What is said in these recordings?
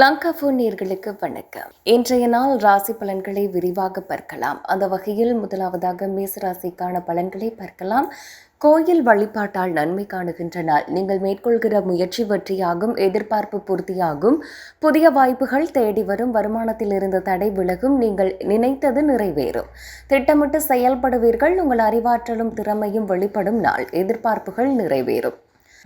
Lanka phone நேர்களுக்கு வணக்கம். இன்றைய நாள் ராசி பலன்களை விரிவாக பார்க்கலாம். அந்த வகையில் முதலாவதாக மேச ராசிக்கான பலன்களை பார்க்கலாம். கோயில் வழிபாட்டால் நன்மை காணுகின்ற நாள். நீங்கள் மேற்கொள்கிற முயற்சி வெற்றியாகும் எதிர்பார்ப்பு பூர்த்தியாகும். புதிய வாய்ப்புகள் தேடி வரும் வருமானத்தில் இருந்த தடை விலகும் நீங்கள் நினைத்தது நிறைவேறும். திட்டமிட்டு செயல்படுவீர்கள் உங்கள் அறிவாற்றலும் திறமையும் வெளிப்படும் நாள். எதிர்பார்ப்புகள் நிறைவேறும்.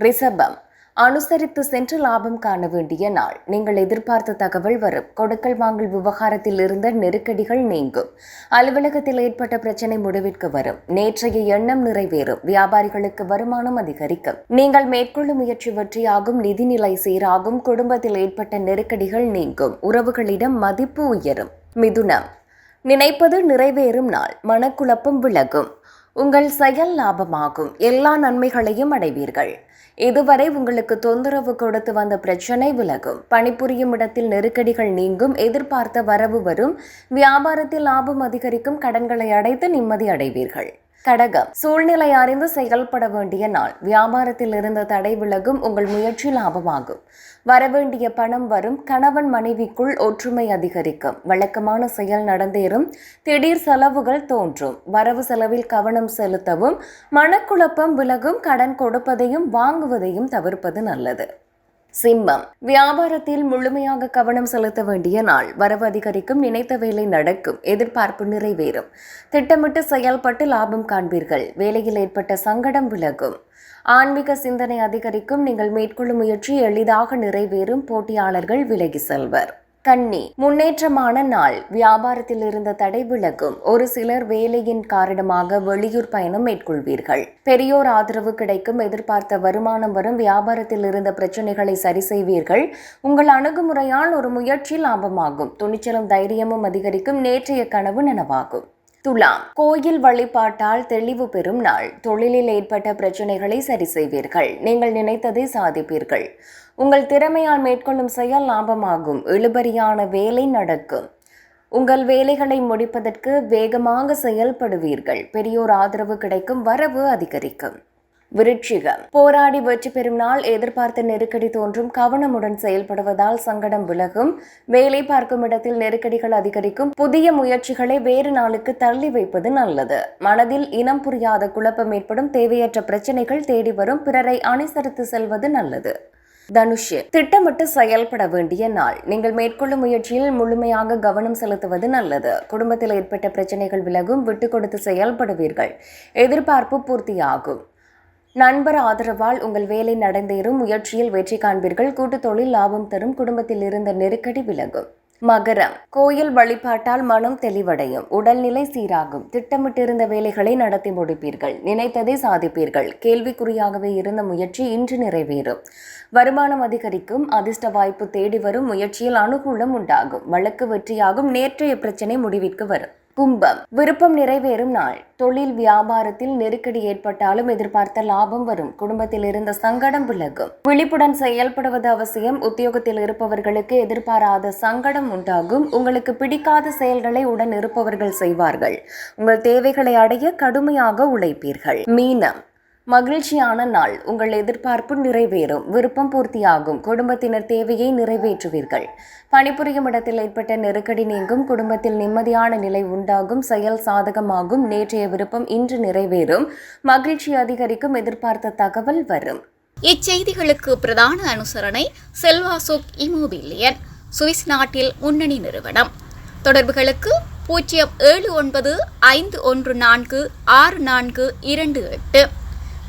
ரிஷபம். அனுசரித்து சென்று லாபம் காண வேண்டிய நாள். நீங்கள் எதிர்பார்த்த தகவல் வரும். கொடுக்கல் வாங்கல் விவகாரத்தில் இருந்த நெருக்கடிகள் நீங்கும். அலுவலகத்தில் ஏற்பட்ட பிரச்சனை முடிவிற்கு வரும். நேற்றைய எண்ணம் நிறைவேறும். வியாபாரிகளுக்கு வருமானம் அதிகரிக்கும். நீங்கள் மேற்கொள்ளும் முயற்சி வெற்றியாகும். நிதிநிலை சீராகும். குடும்பத்தில் ஏற்பட்ட நெருக்கடிகள் நீங்கும். உறவுகளிடம் மதிப்பு உயரும். மிதுனம். நினைப்பது நிறைவேறும் நாள். மனக்குழப்பம் விலகும். உங்கள் செயல் லாபமாகும். எல்லா நன்மைகளையும் அடைவீர்கள். இதுவரை உங்களுக்கு தொந்தரவு கொடுத்து வந்த பிரச்சனை விலகும். பணிபுரியும் இடத்தில் நெருக்கடிகள் நீங்கும். எதிர்பார்த்த வரவு வரும். வியாபாரத்தில் லாபம் அதிகரிக்கும். கடன்களை அடைத்து நிம்மதி அடைவீர்கள். கடகம். சூழ்நிலை அறிந்து செயல்பட வேண்டிய நாள். வியாபாரத்தில் இருந்த தடை விலகும் உங்கள் முயற்சி லாபமாகும். வரவேண்டிய பணம் வரும். கணவன் மனைவிக்குள் ஒற்றுமை அதிகரிக்கும். வழக்கமான செயல் நடந்தேறும். திடீர் செலவுகள் தோன்றும். வரவு செலவில் கவனம் செலுத்தவும் மனக்குழப்பம் விலகும் கடன் கொடுப்பதையும் வாங்குவதையும் தவிர்ப்பது நல்லது. சிம்மம். வியாபாரத்தில் முழுமையாக கவனம் செலுத்த வேண்டிய நாள். வரவு அதிகரிக்கும் நினைத்த வேலை நடக்கும் எதிர்பார்ப்பு நிறைவேறும். திட்டமிட்டு செயல்பட்டு லாபம் காண்பீர்கள். வேலையில் ஏற்பட்ட சங்கடம் விலகும். ஆன்மீக சிந்தனை அதிகரிக்கும். நீங்கள் மேற்கொள்ளும் முயற்சி எளிதாக நிறைவேறும். போட்டியாளர்கள் விலகி செல்வர். கன்னி முன்னேற்றமான நாள். வியாபாரத்தில் இருந்த தடை விலகும். ஒரு சிலர் வேலையின் காரணமாக வெளியூர் பயணம் மேற்கொள்வீர்கள். பெரியோர் ஆதரவு கிடைக்கும் எதிர்பார்த்த வருமானம் வரும் வியாபாரத்தில் இருந்த பிரச்சனைகளை சரி செய்வீர்கள். உங்கள் அணுகுமுறையால் ஒரு முயற்சி லாபமாகும். துணிச்சலும் தைரியமும் அதிகரிக்கும். நேற்றைய கனவு நனவாகும். துலாம். கோயில் வழிபாட்டால் தெளிவு பெறும் நாள். தொழிலில் ஏற்பட்ட பிரச்சனைகளை சரி செய்வீர்கள். நீங்கள் நினைத்ததை சாதிப்பீர்கள். உங்கள் திறமையால் மேற்கொள்ளும் செயல் லாபமாகும். இழுபறியான வேலை நடக்கும். உங்கள் வேலைகளை முடிப்பதற்கு வேகமாக செயல்படுவீர்கள். பெரியோர் ஆதரவு கிடைக்கும். வரவு அதிகரிக்கும். விருட்சிகம். போராடி வெற்றி பெறும் நாள் எதிர்பார்த்த நெருக்கடி தோன்றும். கவனமுடன் செயல்படுவதால் சங்கடம் விலகும். வேலை பார்க்கும் இடத்தில் நெருக்கடிகள் அதிகரிக்கும். புதிய முயற்சிகளை வேறு நாளுக்கு தள்ளி வைப்பது நல்லது. மனதில் இனம் புரியாத குழப்பம் ஏற்படும். தேவையற்ற பிரச்சனைகள் தேடி வரும். பிறரை அனுசரித்து செல்வது நல்லது. தனுஷ் திட்டமிட்டு செயல்பட வேண்டிய நாள். நீங்கள் மேற்கொள்ளும் முயற்சியில் முழுமையாக கவனம் செலுத்துவது நல்லது. குடும்பத்தில் ஏற்பட்ட பிரச்சனைகள் விலகும். விட்டு கொடுத்து செயல்படுவீர்கள். எதிர்பார்ப்பு பூர்த்தியாகும். நண்பர் ஆதரவால் உங்கள் வேலை நடந்தேறும் முயற்சியில் வெற்றி காண்பீர்கள். கூட்டு தொழில் லாபம் தரும் குடும்பத்தில் இருந்த நெருக்கடி விலகும். மகரம். கோயில் வழிபாட்டால் மனம் தெளிவடையும் உடல்நிலை சீராகும். திட்டமிட்டிருந்த வேலைகளை நடத்தி முடிப்பீர்கள் நினைத்ததை சாதிப்பீர்கள். கேள்விக்குறியாகவே இருந்த முயற்சி இன்று நிறைவேறும். வருமானம் அதிகரிக்கும் அதிர்ஷ்ட வாய்ப்பு தேடி வரும் முயற்சியில் அனுகூலம் உண்டாகும். வழக்கு வெற்றியாகும் நேற்றைய பிரச்சினை முடிவிற்கு வரும். கும்பம். விருப்பம் நிறைவேறும் நாள். தொழில் வியாபாரத்தில் நெருக்கடி ஏற்பட்டாலும் எதிர்பார்த்த லாபம் வரும். குடும்பத்தில் இருந்த சங்கடம் விலகும். விழிப்புடன் செயல்படுவது அவசியம். உத்தியோகத்தில் இருப்பவர்களுக்கு எதிர்பாராத சங்கடம் உண்டாகும். உங்களுக்கு பிடிக்காத செயல்களை உடன் இருப்பவர்கள் செய்வார்கள். உங்கள் தேவைகளை அடைய கடுமையாக உழைப்பீர்கள். மீனம். மகிழ்ச்சியான நாள். உங்கள் எதிர்பார்ப்பு நிறைவேறும். விருப்பம் பூர்த்தியாகும். குடும்பத்தினர் தேவையை நிறைவேற்றுவீர்கள். பணிபுரியும் இடத்தில் ஏற்பட்ட நெருக்கடி நீங்கும். குடும்பத்தில் நிம்மதியான நிலை உண்டாகும். செயல் சாதகமாகும். நேற்றைய விருப்பம் இன்று நிறைவேறும். மகிழ்ச்சி அதிகரிக்கும். எதிர்பார்த்த தகவல் வரும். இச்செய்திகளுக்கு பிரதான அனுசரணை செல்வாசோக் இமோபிலியன் சுவிஸ் நாட்டில் முன்னணி நிறுவனம். தொடர்புகளுக்கு பூஜ்ஜியம் ஏழு ஒன்பது ஐந்து ஒன்று நான்கு ஆறு நான்கு இரண்டு எட்டு.